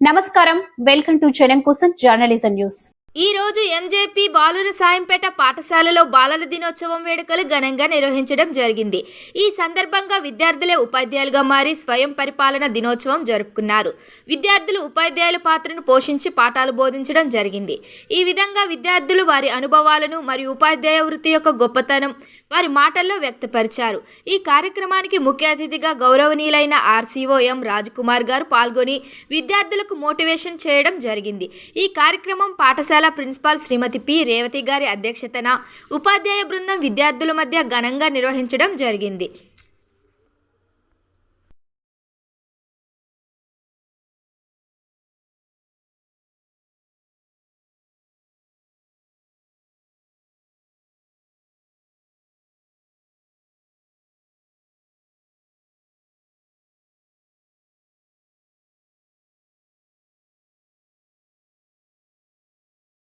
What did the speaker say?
నమస్కారం. Welcome to జనం కోసం జర్నలిజం న్యూస్. ఈ రోజు ఎంజేపీ బాలుర సాయంపేట పాఠశాలలో బాలల దినోత్సవం వేడుకలు ఘనంగా నిర్వహించడం జరిగింది. ఈ సందర్భంగా విద్యార్థులే ఉపాధ్యాయులుగా మారి స్వయం పరిపాలన దినోత్సవం జరుపుకున్నారు. విద్యార్థులు ఉపాధ్యాయుల పాత్రను పోషించి పాఠాలు బోధించడం జరిగింది. ఈ విధంగా విద్యార్థులు వారి అనుభవాలను మరియు ఉపాధ్యాయ వృత్తి యొక్క గొప్పతనం వారి మాటల్లో వ్యక్తపరిచారు. ఈ కార్యక్రమానికి ముఖ్య అతిథిగా గౌరవనీయులైన ఆర్సీఓ ఎం రాజ్కుమార్ గారు పాల్గొని విద్యార్థులకు మోటివేషన్ చేయడం జరిగింది. ఈ కార్యక్రమం పాఠశాల ప్రిన్సిపాల్ శ్రీమతి పి రేవతి గారి అధ్యక్షతన ఉపాధ్యాయ బృందం విద్యార్థుల మధ్య ఘనంగా నిర్వహించడం జరిగింది.